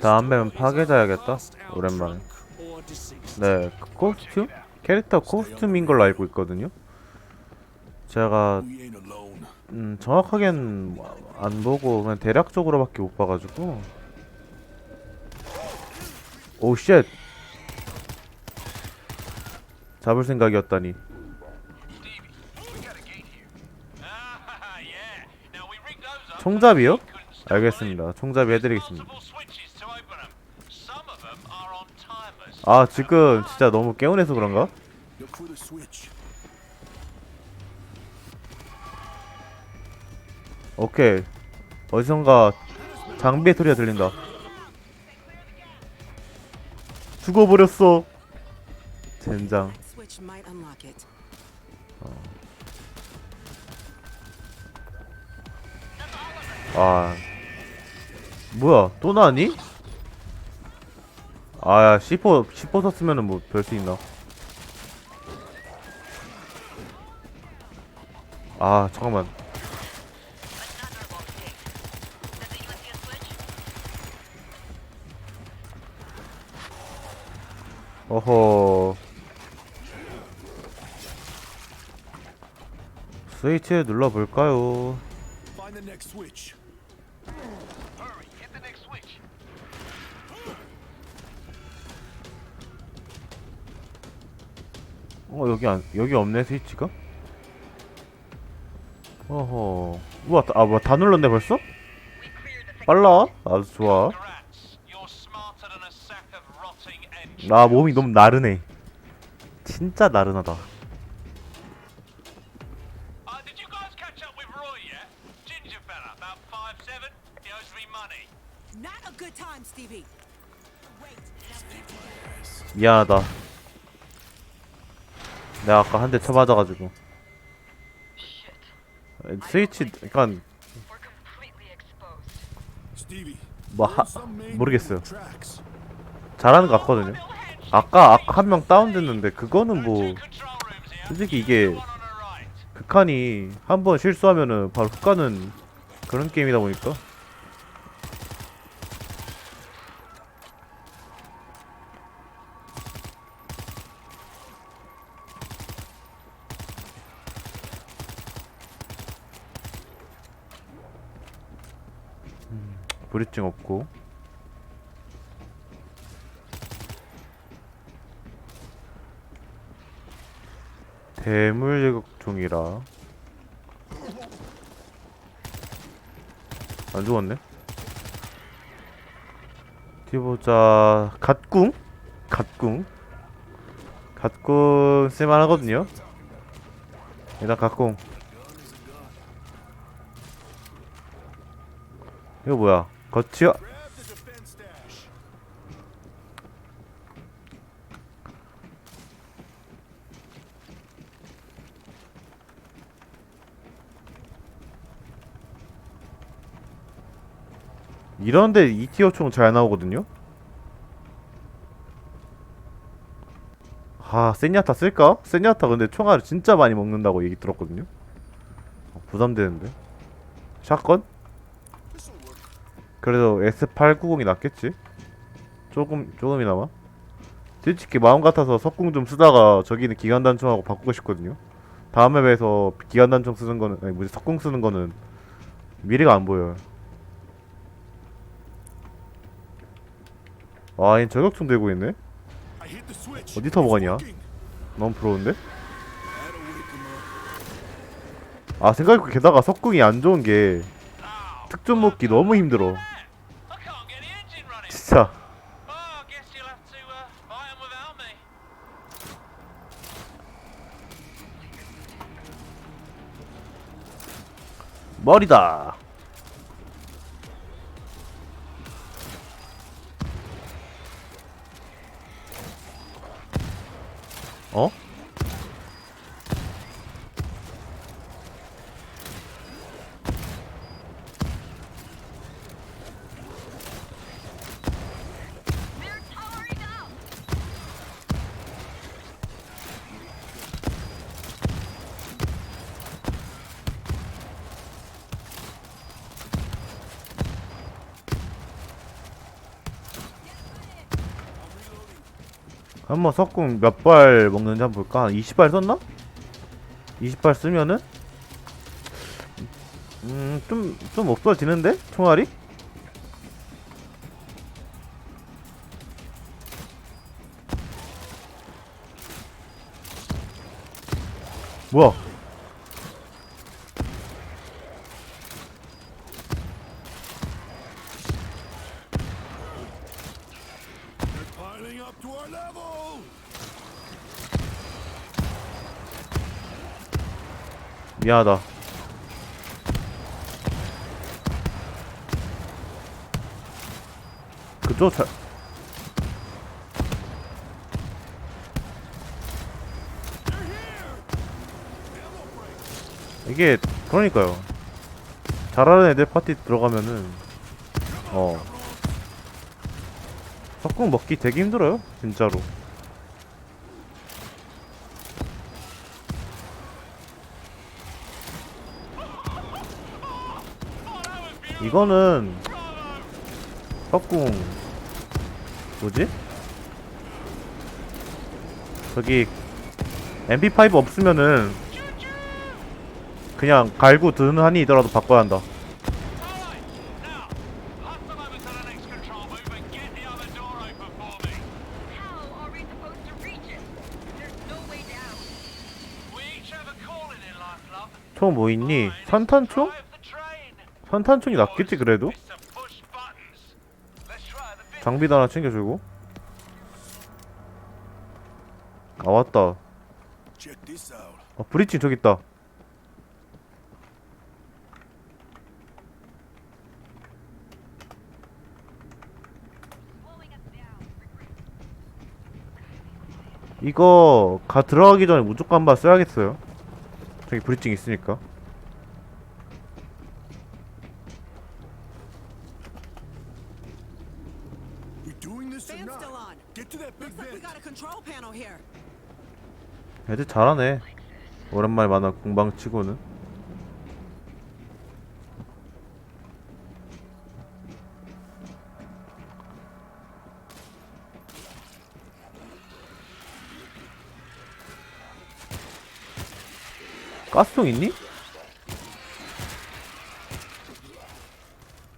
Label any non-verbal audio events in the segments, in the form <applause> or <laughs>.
다음에는 파괴자야겠다. 오랜만에. 네, 그 코스튬? 캐릭터 코스튬인 걸로 알고 있거든요. 제가. 음, 정확하게는 안 보고 그냥 대략적으로밖에 못 봐가지고. 오 쉣. 잡을 생각이었다니. 총잡이요? 알겠습니다. 총잡이 해드리겠습니다. 아 지금 진짜 너무 개운해서 그런가? 오케이. 어디선가 장비의 소리가 들린다. 죽어버렸어. 젠장. That 아 뭐야 또 나니? 아야 C4 C4 썼으면은 뭐 별 수 있나? 아 잠깐만 어허 스위치 눌러볼까요? 어 여기 안 여기 없네 스위치가? 어허 우와 다- 아 뭐야 다 눌렀네 벌써? 빨라 아주 좋아. 나 몸이 너무 나른해 진짜 나른하다 Uh. 미안하다 내가 아까 한 대 쳐맞아가지고 스위치 약간. 뭐 하, 모르겠어요. 잘하는 것 같거든요 아까 아까 한 명 다운됐는데 그거는 뭐. 솔직히 이게. 극한이 한 번 실수하면은 바로 훅 가는 그런 게임이다 보니까 음, 브리징 없고 대물 제격종이라 안 죽었네. 어디 보자. 갓궁? 갓궁. 갓궁 쓸만하거든요. 일단 갓궁. 이거 뭐야? 거치요? 이런데 2티어 총 잘 나오거든요. 아, 세냐타 쓸까? 세냐타 근데 총알을 진짜 많이 먹는다고 얘기 들었거든요. 어, 부담되는데. 샷건? 그래도 S890이 낫겠지? 조금, 조금이나마? 솔직히 마음 같아서 석궁 좀 쓰다가 저기는 기관 단총하고 바꾸고 싶거든요. 다음 맵에서 기관 단총 쓰는 거는, 아니, 뭐지, 석궁 쓰는 거는 미래가 안 보여요. 와, 얜 저격총 들고 있네? I hit the switch. 어디서 It's 먹었냐? working. 너무 부러운데? 아, 생각해보니까 게다가 석궁이 안 좋은 게 특전 먹기 너무 힘들어. Me. 머리다. 어? 한번 석궁 몇 발 먹는지 한번 볼까? 한 20발 썼나? 20발 쓰면은 음, 좀, 좀 없어지는데? 총알이? 뭐야? 미안하다. 그쪽 잘. 이게 그러니까요. 잘하는 애들 파티 들어가면은 어 석궁 먹기 되게 힘들어요, 진짜로. 이거는 석궁 뭐지? 저기 MP5 없으면은 그냥 갈고 드는 한이더라도 바꿔야 한다. 총 뭐 있니? 산탄총? 산탄총이 낫겠지 그래도? 장비도 하나 챙겨주고. 아 왔다. 아, 브리칭 저기 있다. 이거 가 들어가기 전에 무조건 한번 써야겠어요. 저기 브리칭 있으니까. 애들 잘하네. 오랜만에 만난 공방 치고는. 가스통 있니?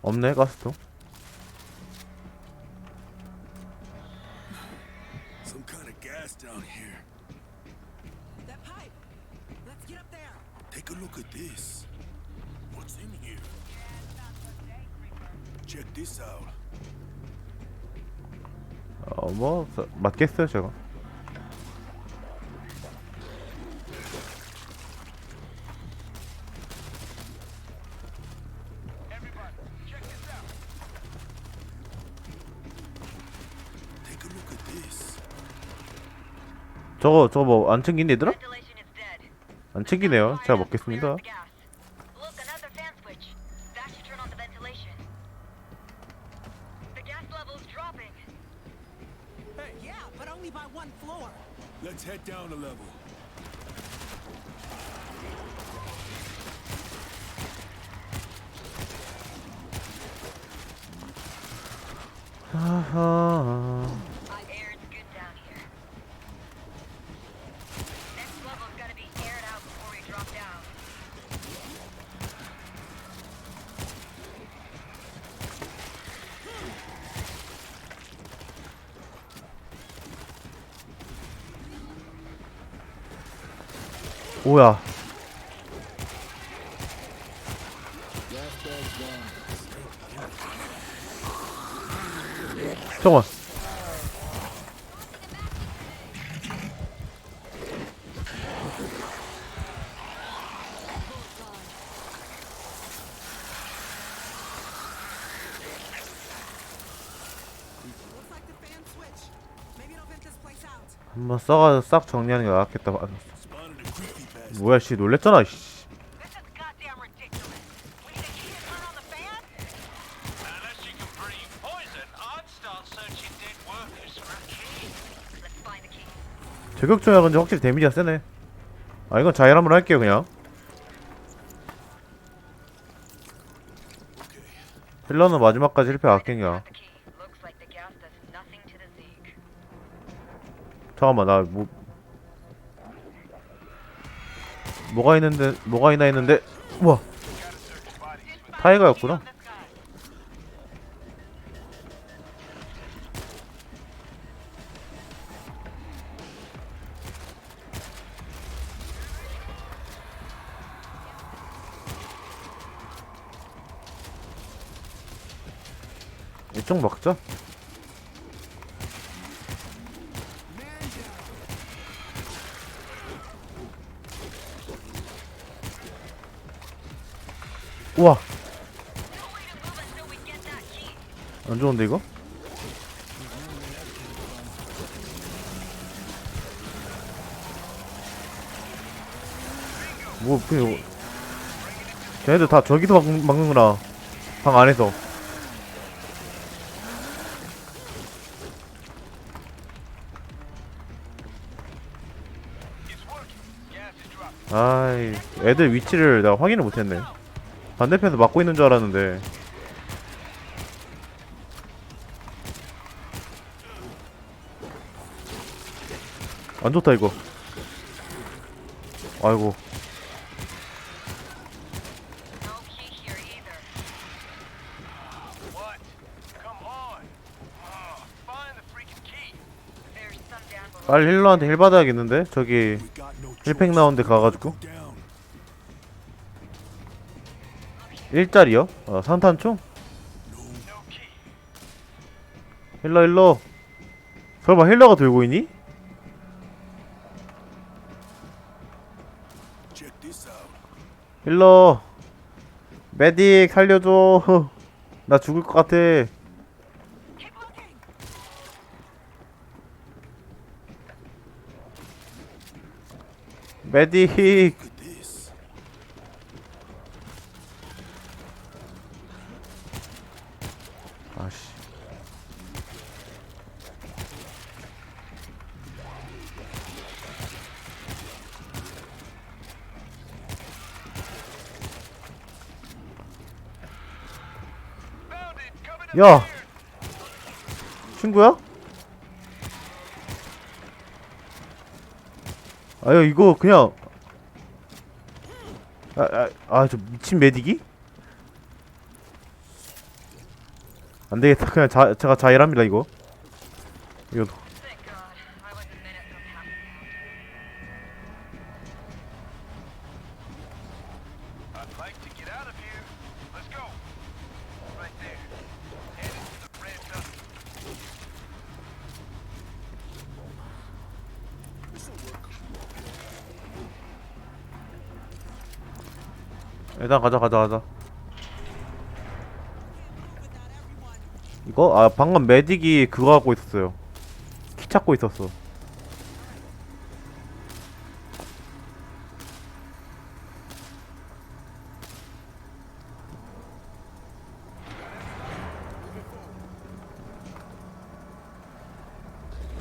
없네 가스통. At this. 저거 저거 뭐 안 챙긴 얘들아? 안 챙기네요. 제가 먹겠습니다. 오야. 잠깐만. 한번 써가 싹 정리하는 게 낫겠다. 뭐야 씨 놀랬잖아. 씨. 저격총이야 근데 확실히 데미지가 세네. 아 이건 한번 할게요 그냥. 힐러는 마지막까지 1패 아낀 게 Got the key. Looks like the gas does nothing to the Zeke. 잠깐만 나 뭐 뭐가 있는데 뭐가 있나 했는데 우와. 타이거였구나. 이쪽 먹자 우와 안 좋은데 이거? 뭐 그냥 걔네들 다 저기서 막, 막는구나. 방 안에서. 아이 애들 위치를 내가 확인을 못했네 반대편에서 막고 있는 줄 알았는데 안 좋다 이거 아이고. Oh. 빨리 힐러한테 힐 받아야겠는데 저기 힐팩 choice. 나온 데 가가지고 일자리요? 아 산탄총? 힐러 힐러 설마 힐러가 들고 있니? 힐러 메딕 살려줘 <laughs> 나 죽을 것 같아. 메딕 야. 친구야? 아유 이거 그냥 아아저 미친 메딕이? 안 되겠다 그냥 자 제가 자일합니다 이거 이거 일단 가자 가자 가자. 이거 아 방금 메딕이 그거 하고 있었어요 키 찾고 있었어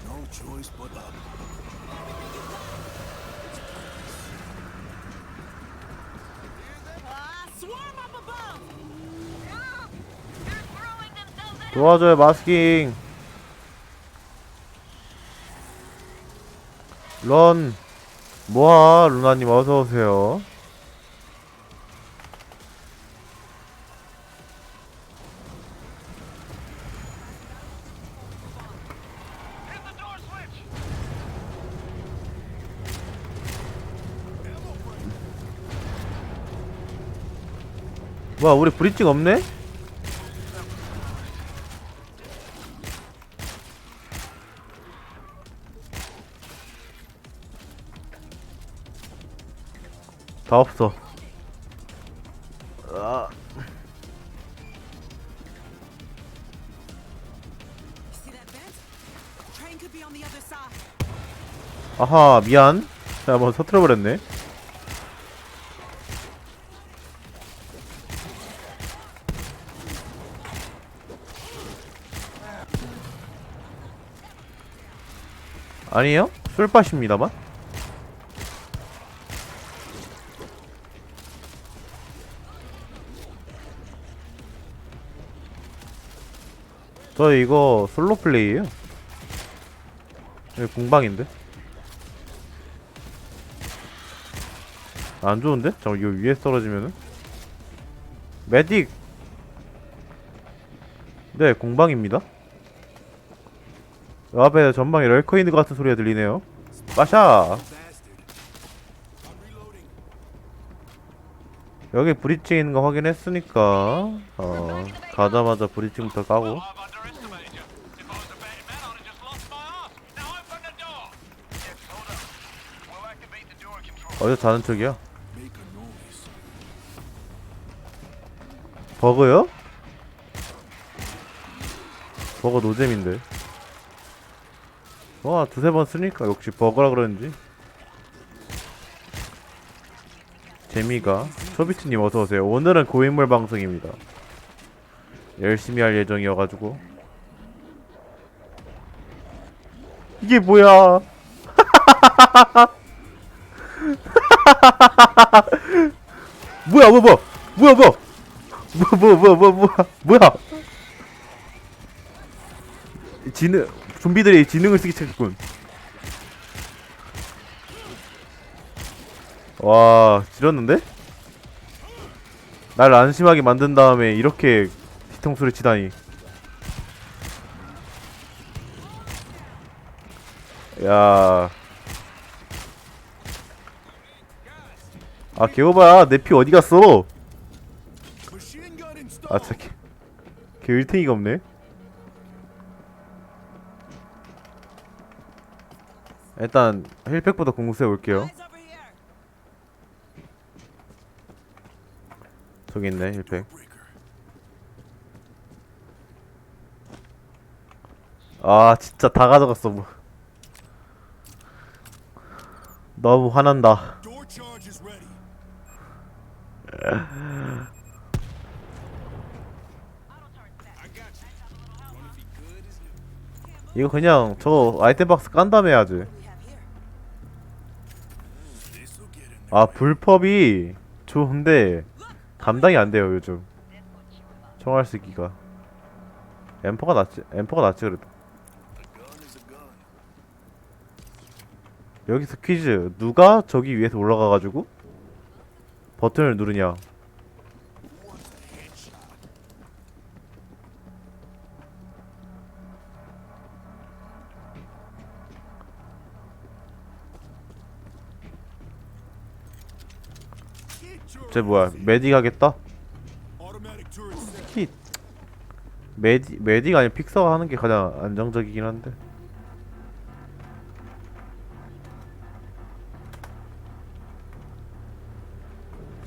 No choice but up. 도와줘요 마스킹 런 뭐야 루나님 어서오세요. 뭐야 우리 브리징 없네? 다 없어 아. 아하 미안 자 한번 서툴러버렸네 아니에요? 술밭입니다만 저 이거 솔로 플레이에요 여기 공방인데? 안 좋은데? 잠깐 이거 위에 떨어지면은 메딕 네 공방입니다 요 앞에 전방에 럴커 있는 것 같은 소리가 들리네요 reloading. 여기 브리칭 있는 거 확인했으니까 어 가자마자 브리칭부터 까고 어디서 자는 척이야? 버그요? 버그 노잼인데. 와 두세 번 쓰니까 역시 버그라 그런지. 재미가. 초비트님 어서오세요. 오늘은 고인물 방송입니다. 열심히 할 예정이어가지고. 이게 뭐야 <laughs> <laughs> 뭐야 뭐야 뭐야 뭐야 뭐야 뭐, 뭐, 뭐, 뭐, 뭐, 뭐야? 지능, 좀비들이 지능을 쓰기 시작했군. 와, 지렸는데? 날 안심하게 만든 다음에 이렇게 뒤통수를 치다니. 야. 아, 개오바, 내피 어디 갔어? 아, installed. 저 개, 개 일탱이가 없네. 일단 힐팩부터 공수해 올게요. 저기 있네 힐팩. 아 진짜 다 가져갔어 뭐. 너무 화난다. 이거 그냥 저 아이템 박스 깐 다음에 해야지. 아 불법이 좋은데 감당이 안 돼요 요즘. 총알 쓰기가. 엠퍼가 낫지. 엠퍼가 낫지 그래도. 여기서 퀴즈 누가 저기 위에서 올라가가지고 버튼을 누르냐 쟤 뭐야 turret set. 히 메디 메딕 아니 픽서가 하는 게 가장 안정적이긴 한데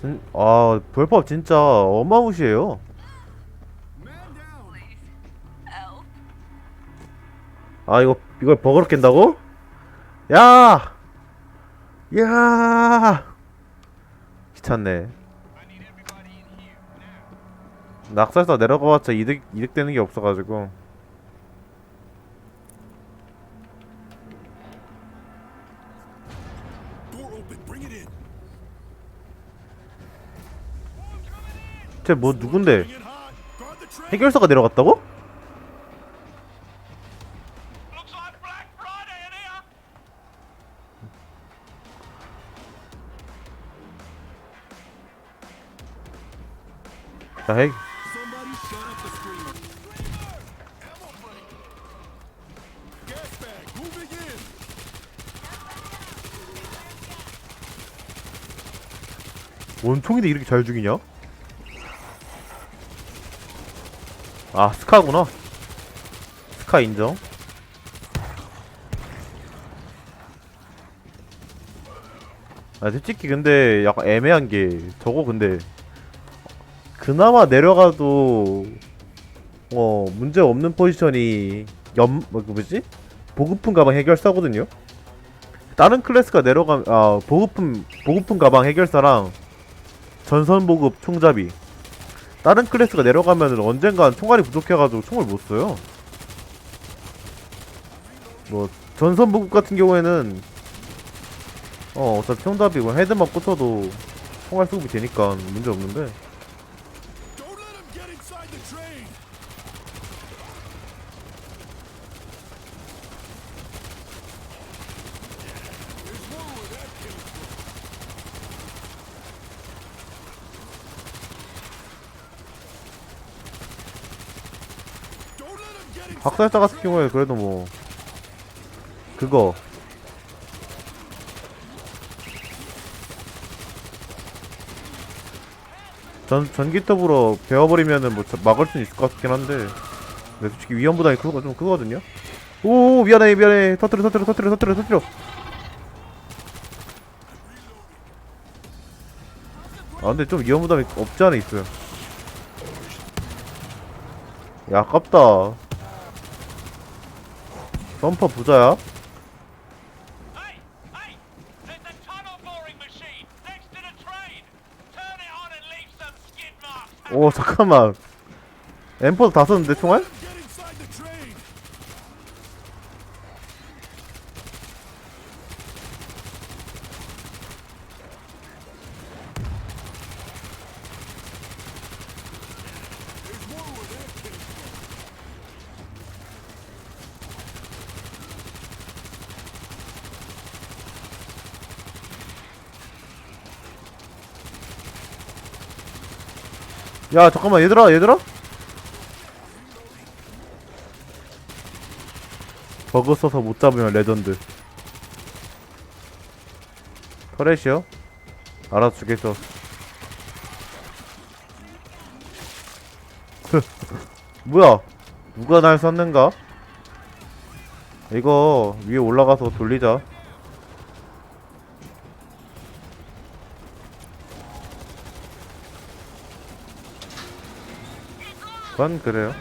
진, 아 불법 진짜 어마무시해요. 아 이거 이걸 버거로 깬다고? 야! 야! 귀찮네 낙살사 내려가봤자 이득 이득 되는 게 없어가지고 쟤뭐 누군데. 해결사가 내려갔다고? 자 해. 원총인데 이렇게 잘 죽이냐? 아 스카구나. 스카 인정. 아 솔직히 근데 약간 애매한 게 저거 근데 그나마 내려가도 어 문제 없는 포지션이 염 뭐, 그 뭐지? 보급품 가방 해결사거든요? 다른 클래스가 내려가 아 보급품 보급품 가방 해결사랑 전선 보급 총잡이 다른 클래스가 내려가면은 언젠간 총알이 부족해가지고 총을 못 써요. 뭐 전선 보급 같은 경우에는 어 어차피 총잡이 뭐 헤드만 꽂혀도 총알 수급이 되니까 문제 없는데 학살자 같은 경우에 그래도 뭐 그거 전 전기톱으로 베어버리면은 뭐 저- 막을 수는 있을 것 같긴 한데 근데 솔직히 위험 부담이 크고 좀 크거든요. 오 미안해 미안해 터트려 터트려 터트려 터트려 터트려. 아 근데 좀 위험 부담이 없지 않아 있어요. 야 아깝다. Skid marks. 오 잠깐만. 엠퍼도 다 썼는데 총알? 야 잠깐만 얘들아 얘들아? 버그 써서 못 잡으면 레전드. 터렛이요? 알아서 주겠어 <laughs> 뭐야? 누가 날 쐈는가? 이거 위에 올라가서 돌리자 그건 그래요.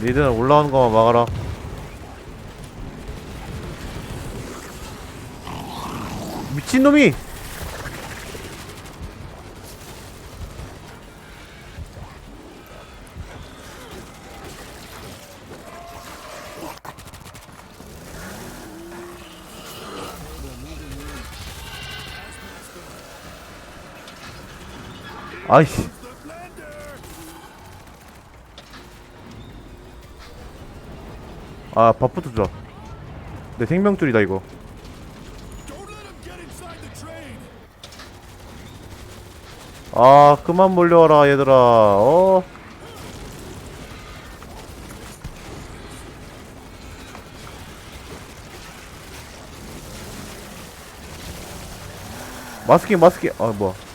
니들은 올라오는 거만 막아라. 미친놈이 아이씨 아 밥부터 줘. 내 생명줄이다 이거. 아 그만 몰려와라 얘들아. 어. 마스킹 마스킹 아 뭐야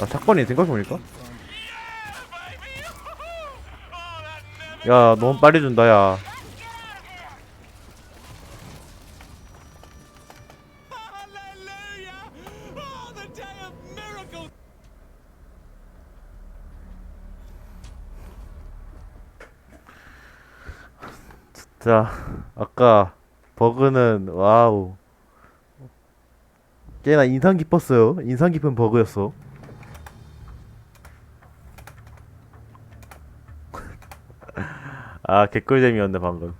아 사건이 생각해보니까 oh, 야 너무 빨리 준다 야! Oh! 자, 아까 버그는 와우. 꽤나 인상 깊었어요. 인상 깊은 버그였어. 아, 개꿀잼이었네 방금.